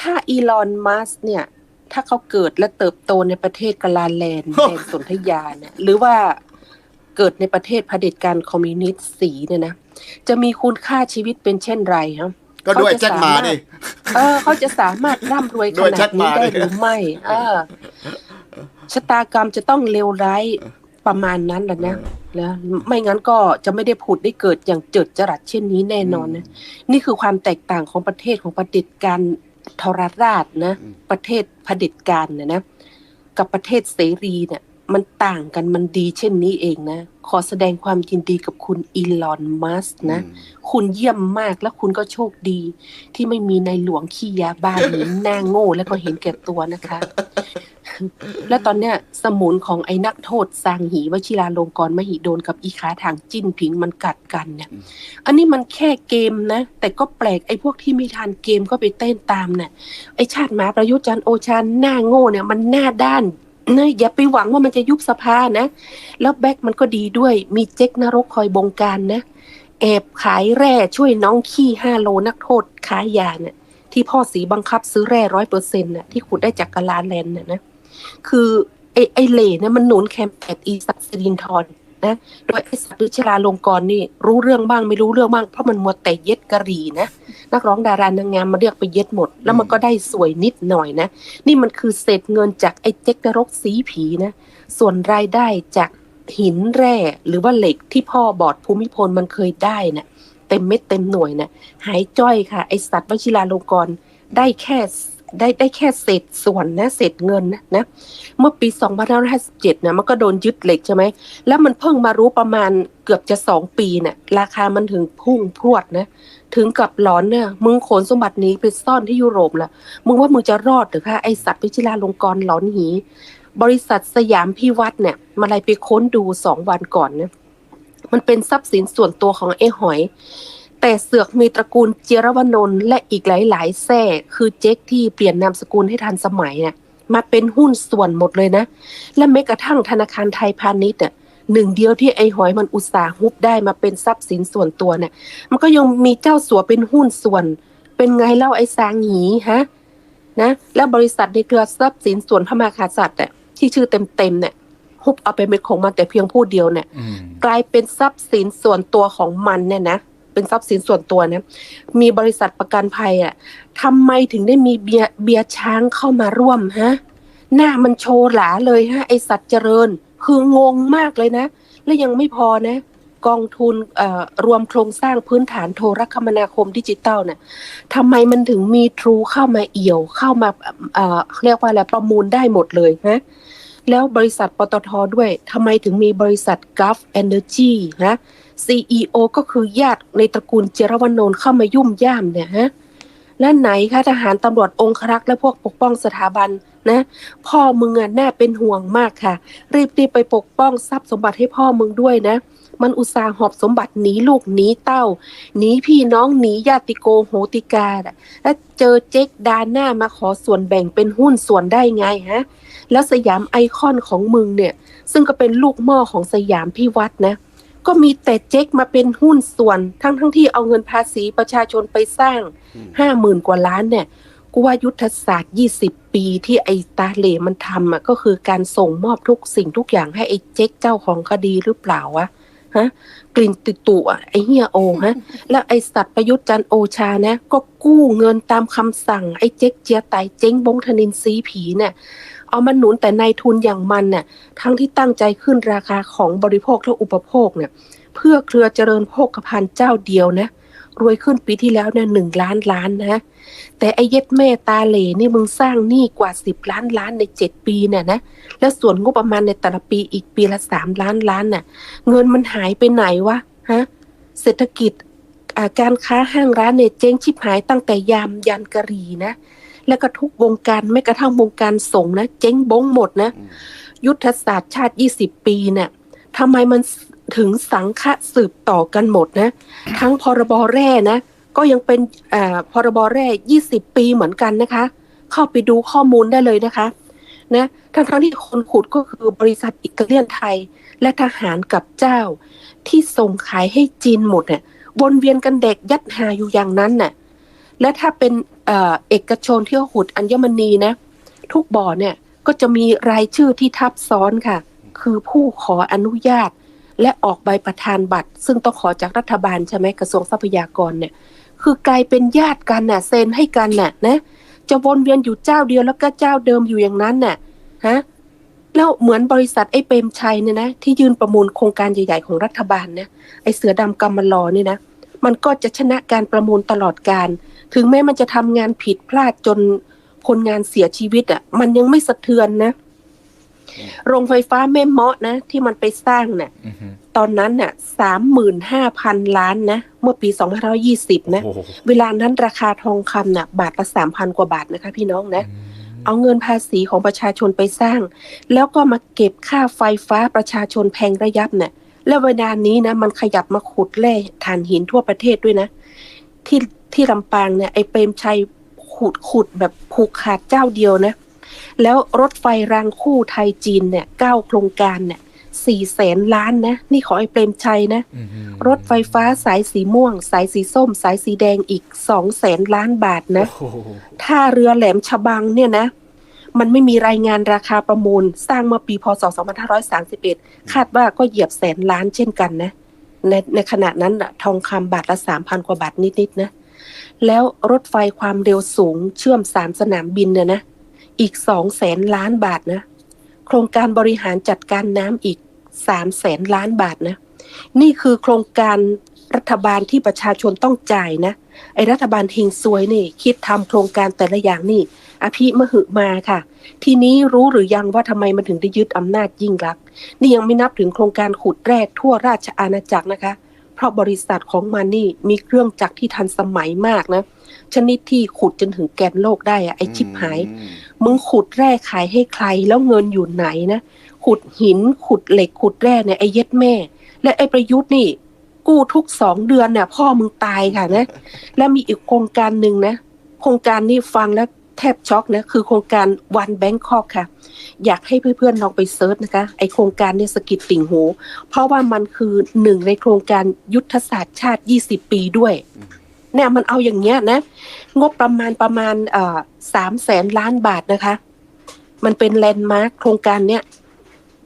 ถ้าอีลอนมัสเนี่ย ถ้าเขาเกิดและเติบโตในประเทศกาลาแลนด์แดนสนธยาเนี่ยหรือว่าเกิดในประเทศเผด็จการคอมมิวนิสต์สีเนี่ยนะ จะมีคุณค่าชีวิตเป็นเช่นไรฮะก็ด้วยแจ็คหมาดิเออเขาจะสามารถร่ำรวยขด้วยนาแจ็ดคหนี้มาได้ดิหรือไม่ เออชะตากรรมจะต้องเลวร้ายประมาณนั้นแหละนะแล้วไม่งั้นก็จะไม่ได้ผุดได้เกิดอย่างเจิดจรัสเช่นนี้แน่นอนนะนี่คือความแตกต่างของประเทศของประเผด็จการ ทรราชนะ ประเทศเผด็จการเนี่ยนะ กับประเทศเสรีเนี่ย มันต่างกันมันดีเช่นนี้เองนะ ขอแสดงความยินดีกับคุณอีลอนมัสก์นะ คุณเยี่ยมมากและคุณก็โชคดี ที่ไม่มีในหลวงขี้ยาบ้าหรือหน้าโง่แล้วก็เห็นแก่ตัวนะคะ และตอนเนี้ยสมุนของไอ้นักโทษซางหีวชิราลงกรณ์มหิดลกับอีขาทางจิ้นผิงมันกัดกันเนี่ยอันนี้มันแค่เกมนะ แต่ก็แปลกไอ้พวกที่ไม่ทานเกมก็ไปเต้นตามเนี่ยไอ้ชาติหมาประยุทธ์จันทร์โอชาหน้าโง่เนี่ยมันหน้าด้าน นะอย่าไปหวังว่ามันจะยุบสภานะ แล้วแบ็กมันก็ดีด้วย มีเจ๊กนรกคอยบงการนะ แอบขายแร่ช่วยน้องขี้ห้าโลนักโทษค้ายาเนี่ยที่พ่อสีบังคับซื้อแร่ร้อยเปอร์เซ็นต์น่ะที่ขุดได้จากกาลาแลนด์น่ะนะ คือไอ้ไอ้เล่เนี่ยมันหนุนแคมแปดอีสักสิรินทร นะ โดยไอ้สัตว์วิชราลงกรณ์นี่รู้เรื่องบ้างไม่รู้เรื่องบ้างเพราะมันมัวแต่เย็ดกะหรี่นะ นักร้องดารานางงามมาเรียกไปเย็ดหมด แล้วมันก็ได้สวยนิดหน่อยนะ นี่มันคือเศษเงินจากไอ้เจ๊กนรกสีผีนะ ส่วนรายได้จากหินแร่หรือว่าเหล็กที่พ่อบอดภูมิพลมันเคยได้นะ่ะเต็มเม็ดเต็มหน่วยนะหายจ้อยค่ะ ไอสัตว์วชิราลงกรณ์ได้แค่ ได้ได้แค่เศษส่วนนะเศษเงินนะนะเมื่อปี2557นะมันก็โดนยึดเหล็กใช่ไหม แล้วมันเพิ่งมารู้ประมาณเกือบจะสองปีเนี่ยราคามันถึงพุ่งพรวดนะ ถึงกับหลอนเนี่ยมึงขนสมบัตินี้ไปซ่อนที่ยุโรปละมึงว่ามึงจะรอดหรือคะไอสัตว์วิชิราลงกรหลอนหี บริษัทสยามพิวัตรเนี่ยมาอะไรไปค้นดูสองวันก่อนเนี่ยมันเป็นทรัพย์สินส่วนตัวของไอ้หอย แต่เสือกมีตระกูลเจยรวนนท์และอีกหลาย ๆแท่คือเจ๊กที่เปลี่ยนนามสกุลให้ทันสมัยเนี่ยมาเป็นหุ้นส่วนหมดเลยนะ และแม้กระทั่งธนาคารไทยพาณิชย์อะหนึ่งเดียวที่ไอ้หอยมันอุตสาห์ฮุบได้มาเป็นทรัพย์สินส่วนตัวเนี่ยมันก็ยังมีเจ้าสัวเป็นหุ้นส่วน เป็นไงเล่าไอ้สางหีฮะนะแล้วบริษัทในเครือทรัพย์สินส่วนพระมหากษัตริย์เนี่ยที่ชื่อเต็มๆเนี่ยฮุบเอาไปเป็นของมันแต่เพียงผู้เดียวเนี่ยอืมกลายเป็นทรัพย์สินส่วนตัวของมันเนี่ยนะ เป็นทรัพย์สินส่วนตัวนะมีบริษัทประกันภัยอะทำไมถึงได้มีเบียเบียร์ช้างเข้ามาร่วมฮะหน้ามันโชว์หลาเลยฮะไอสัตว์เจริญ คืองงมากเลยนะ และยังไม่พอนะกองทุนเอ่อรวมโครงสร้างพื้นฐานโทรคมนาคมดิจิตัลเนี่ยทำไมมันถึงมีทรูเข้ามาเอี่ยวเข้ามาเอ่อเรียกว่าอะไรประมูลได้หมดเลยฮะ แล้วบริษัทปตทด้วยทำไมถึงมีบริษัท Gulf Energy นะ CEO ก็คือญาติในตระกูลเจรวนนท์เข้ามายุ่มย่ามเนี่ยฮะและไหนคะทหารตำรวจองครักษ์และพวกปกป้องสถาบันนะพ่อมึงอะน่เป็นห่วงมากค่ะ รีบรีไปปกป้องทรัพย์สมบัติให้พ่อมึงด้วยนะ มันอุตส่าห์หอบสมบัติหนีลูกหนีเต้าหนีพี่น้องหนีญาติโกโหติกาน่ะแล้วเจอเจ๊กดาหน้ามาขอส่วนแบ่งเป็นหุ้นส่วนได้ไงฮะ แล้วสยามไอคอนของมึงเนี่ย ซึ่งก็เป็นลูกหม้อของสยามพี่วัดนะ ก็มีแต่เจ๊กมาเป็นหุ้นส่วน ทั้งทั้งที่เอาเงินภาษีประชาชนไปสร้างห้าหมื่นกว่าล้านเนี่ยกูว่ายุทธศาสตร์ 20 ปีที่ไอ้ตาเหลมันทำอะก็คือการส่งมอบทุกสิ่งทุกอย่างให้ไอ้เจ๊กเจ้าของคดีหรือเปล่าวะ ฮะกลิ่นติดตุอะไอ้เฮียโอฮะแล้วไอ้สัตว์ประยุทธ์จันทร์โอชานะ ก็กู้เงินตามคำสั่งไอ้เจ๊กเจียไตเจ๊งบงธนินซีผีเนี่ยเอามาหนุนแต่นายทุนอย่างมันน่ะทั้งที่ตั้งใจขึ้นราคาของบริโภคและอุปโภคเนี่ย เพื่อเครือเจริญโภคภัณฑ์เจ้าเดียวนะ รวยขึ้นปีที่แล้วเนี่ยหนึ่งล้านล้านนะแต่ไอ้เย็ดแม่ตาเหล่นี่มึงสร้างหนี้กว่าสิบล้านล้านในเจ็ดปีเนี่ยนะแล้วส่วนงบประมาณในแต่ละปีอีกปีละสามล้านล้านน่ะ เงินมันหายไปไหนวะฮะเศรษฐกิจอ่าการค้าห้างร้านเนี่ยเจ๊งชิบหายตั้งแต่ยามยันกะหรีนะแล้วก็ทุกวงการไม่กระทั่งวงการสงฆ์นะ เจ๊งบงหมดนะ ยุทธศาสตร์ชาติ20ปีเนี่ยทำไมมัน ถึงสังฆะสืบต่อกันหมดนะ ทั้งพรบแร่นะ ก็ยังเป็นพรบแร่20ปีเหมือนกันนะคะ เข้าไปดูข้อมูลได้เลยนะคะนะทั้งทั้งที่คนขุดก็คือบริษัทอิตาเลียนไทย และทหารกับเจ้า ที่ส่งขายให้จีนหมดเนี่ยวนเวียนกันเด็กยัดหาอยู่อย่างนั้นน่ะและถ้าเป็นเอ่อเอกชนที่ขุดอัญมณีนะ ทุกบ่อเนี่ยก็จะมีรายชื่อที่ทับซ้อนค่ะ คือผู้ขออนุญาต และออกใบประธานบัตร ซึ่งต้องขอจากรัฐบาลใช่ไหมกระทรวงทรัพยากรเนี่ย คือกลายเป็นญาติกันน่ะเซ็นให้กันน่ะนะจะวนเวียนอยู่เจ้าเดียวแล้วก็เจ้าเดิมอยู่อย่างนั้นน่ะฮะแล้วเหมือนบริษัทไอ้เปรมชัยเนี่ยนะที่ยืนประมูลโครงการใหญ่ๆของรัฐบาลนี่ยไอ้เสือดำกำมะลอเนี่ยนะมันก็จะชนะการประมูลตลอดการ ถึงแม้มันจะทำงานผิดพลาดจนคนงานเสียชีวิตอะมันยังไม่สะเทือนนะ โรงไฟฟ้าแม่เมาะนะ ที่มันไปสร้างเนี่ยอือฮึตอนนั้นน่ะสามหมื่นห้าพันล้านนะ เมื่อปีสองพันร้อยี่สิบนะโอ้โหเวลานั้นราคาทองคำน่ะบาทละสามพันกว่าบาทนะคะพี่น้องนะ เอาเงินภาษีของประชาชนไปสร้าง แล้วก็มาเก็บค่าไฟฟ้าประชาชนแพงระยับเนี่ยแล้วเวลานี้นะ มันขยับมาขุดแร่ถ่านหินทั่วประเทศด้วยนะ ที่ที่ลำปางเนี่ยไอ้เปรมชัยขุดขุดแบบผูกขาดเจ้าเดียวนะ แล้วรถไฟรางคู่ไทยจีนเนี่ยเก้าโครงการเนี่ยสี่แสนล้านนะ นี่ของไอ้เปรมชัยนะอือฮึรถไฟฟ้าสายสีม่วง สายสีส้ม สายสีแดงอีกสองแสนล้านบาทนะโอ้โหท่าเรือแหลมฉบังเนี่ยนะ มันไม่มีรายงานราคาประมูล สร้างเมื่อปีพศ 2531 คาดว่าก็เหยียบแสนล้านเช่นกันนะ ในในขณะนั้นน่ะทองคำบาทละ3,000กว่าบาทนิดๆนะ แล้วรถไฟความเร็วสูงเชื่อมสามสนามบินเนี่ยนะ อีกสองแสนล้านบาทนะ โครงการบริหารจัดการน้ำอีกสามแสนล้านบาทนะ นี่คือโครงการรัฐบาลที่ประชาชนต้องจ่ายนะ ไอรัฐบาลเฮงซวยนี่ คิดทำโครงการแต่ละอย่างนี่ อภิมหึมาค่ะ ทีนี้รู้หรือยังว่าทำไมมันถึงได้ยึดอำนาจยิ่งรักษณ์นี่ยังไม่นับถึงโครงการขุดแร่ทั่วราชอาณาจักรนะคะ เพราะบริษัทของมันนี่มีเครื่องจักรที่ทันสมัยมากนะ ชนิดที่ขุดจนถึงแกนโลกได้อะไอชิบหาย มึงขุดแร่ขายให้ใครแล้วเงินอยู่ไหนนะขุดหินขุดเหล็กขุดแร่เนี่ยไอ้เย็ดแม่ และไอ้ประยุทธ์นี่ กู้ทุกสองเดือนเนี่ยพ่อมึงตายค่ะนะ และมีอีกโครงการหนึ่งนะ โครงการนี้ฟังแล้วแทบช็อกนะคือโครงการวันแบงคอกค่ะ อยากให้เพื่อนๆลองไปเซิร์ชนะคะ ไอโครงการเนี่ยสะกิดติ่งหู เพราะว่ามันคือหนึ่งในโครงการยุทธศาสตร์ชาติ 20 ปีด้วย เนี่ยมันเอาอย่างเงี้ยนะ งบประมาณประมาณเอ่อสามแสนล้านบาทนะคะ มันเป็นแลนด์มาร์คโครงการเนี้ย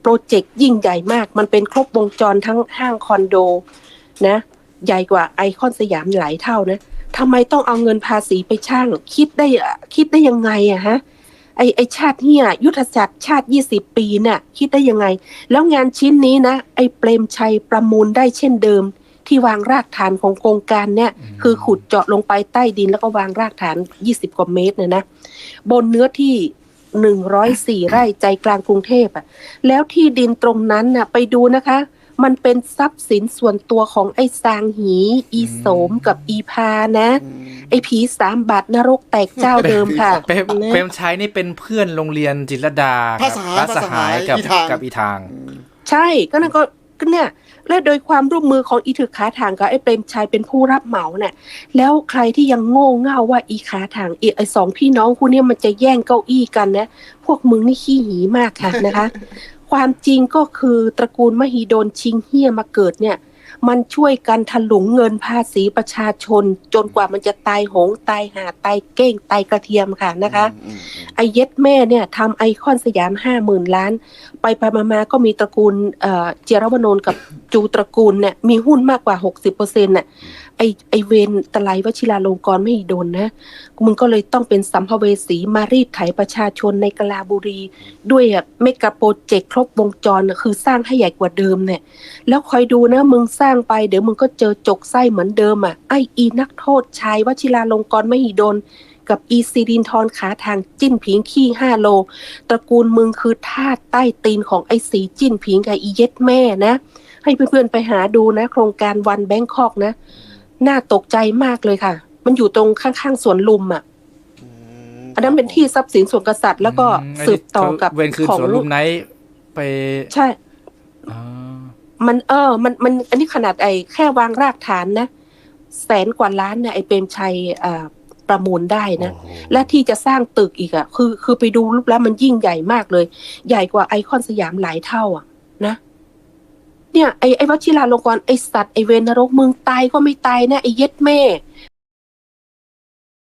โปรเจกต์ยิ่งใหญ่มาก มันเป็นครบวงจรทั้งห้างคอนโดนะ ใหญ่กว่าไอคอนสยามหลายเท่านะทำไมต้องเอาเงินภาษีไปช่าง คิดได้คิดได้ยังไงอะฮะไอไอชาติเนี่ยยุทธศาสตร์ชาติ 20 ปีเนี่ยคิดได้ยังไง แล้วงานชิ้นนี้นะ ไอเปรมชัยประมูลได้เช่นเดิม ที่วางรากฐานของโครงการเนี่ยคือขุดเจาะลงไปใต้ดินแล้วก็วางรากฐาน 20 กว่าเมตรเนี่ยนะบนเนื้อที่104ไร่ใจกลางกรุงเทพอะ แล้วที่ดินตรงนั้นน่ะ ไปดูนะคะ มันเป็นทรัพย์สินส่วนตัวของไอ้ซางหี อีโสมกับอีพานะ ไอ้ผีสามบาทนรกแตกเจ้าเดิมค่ะเปรมนะเปรมชัยนี่เป็นเพื่อนโรงเรียนจิตรลดาพระสหายพระสหายกับพระสหายอีทางกับอีทาง ใช่ก็นั่นก็ก็เนี่ย และโดยความร่วมมือของอีถือขาถางกับไอ้เปรมชัยเป็นผู้รับเหมาเนี่ยแล้วใครที่ยังโง่เง่าว่าอีขาถางอีไอ้สองพี่น้องคู่นี้มันจะแย่งเก้าอี้กันนะ พวกมึงนี่ขี้หีมากค่ะนะคะ ความจริงก็คือตระกูลมหิดลชิงเฮียมาเกิดเนี่ย มันช่วยกันถลุงเงินภาษีประชาชน จนกว่ามันจะตายโหงตายหาตายเก้งตายกระเทียมค่ะนะคะอืมอืมไอเย็ดแม่เนี่ยทำไอคอนสยามห้าหมื่นล้าน ไปไปมามาก็มีตระกูลเอ่อเจยรวนนท์กับจูตระกูลเนี่ยมีหุ้นมากกว่าหกสิบเปอร์เซ็นต์น่ะไอไอเวนตะไลวชิราลงกรไม่โดนนะมึงก็เลยต้องเป็นสัมภเวสีมารีดไถประชาชนในกลาบุรี ด้วยอะเมกะโปรเจกต์ครบวงจรคือสร้างให้ใหญ่กว่าเดิมเนี่ย แล้วคอยดูนะมึงสร้างไปเดี๋ยวมึงก็เจอจกไส้เหมือนเดิมอะไออีนักโทษชายวชิราลงกรไม่โดนกับอีซีดินทรขาทางจิ้นผิงขี้ห้าโล ตระกูลมึงคือทาสใต้ตีนของไอ้สีจิ้นผิงกับอีเย็ดแม่นะ ให้เพื่อนๆไปหาดูนะ โครงการวันแบงคอกนะ น่าตกใจมากเลยค่ะ มันอยู่ตรงข้างๆสวนลุมอะอืมอันนั้นเป็นที่ทรัพย์สินส่วนกษัตริย์ แล้วก็มสืบต่อกับเวนคืนของสวนลุมไนท์ไป ใช่อ่ามันเออ มันมัน อันนี้ขนาดไอ้แค่วางรากฐานนะแสนกว่าล้านเนี่ยไอ้เปรมชัยอ่าประมูลได้นะโอ้โหและที่จะสร้างตึกอีกอะ่ะคือ คือไปดูรูปแล้วมันยิ่งใหญ่มากเลย ใหญ่กว่าไอคอนสยามหลายเท่าอะนะ เนี่ยไอ้ไอ้วชิราลงกรณ์ไอ้สัตว์ไอ้เวนนรกมึงตายก็ไม่ตายนะไอ้เย็ดแม่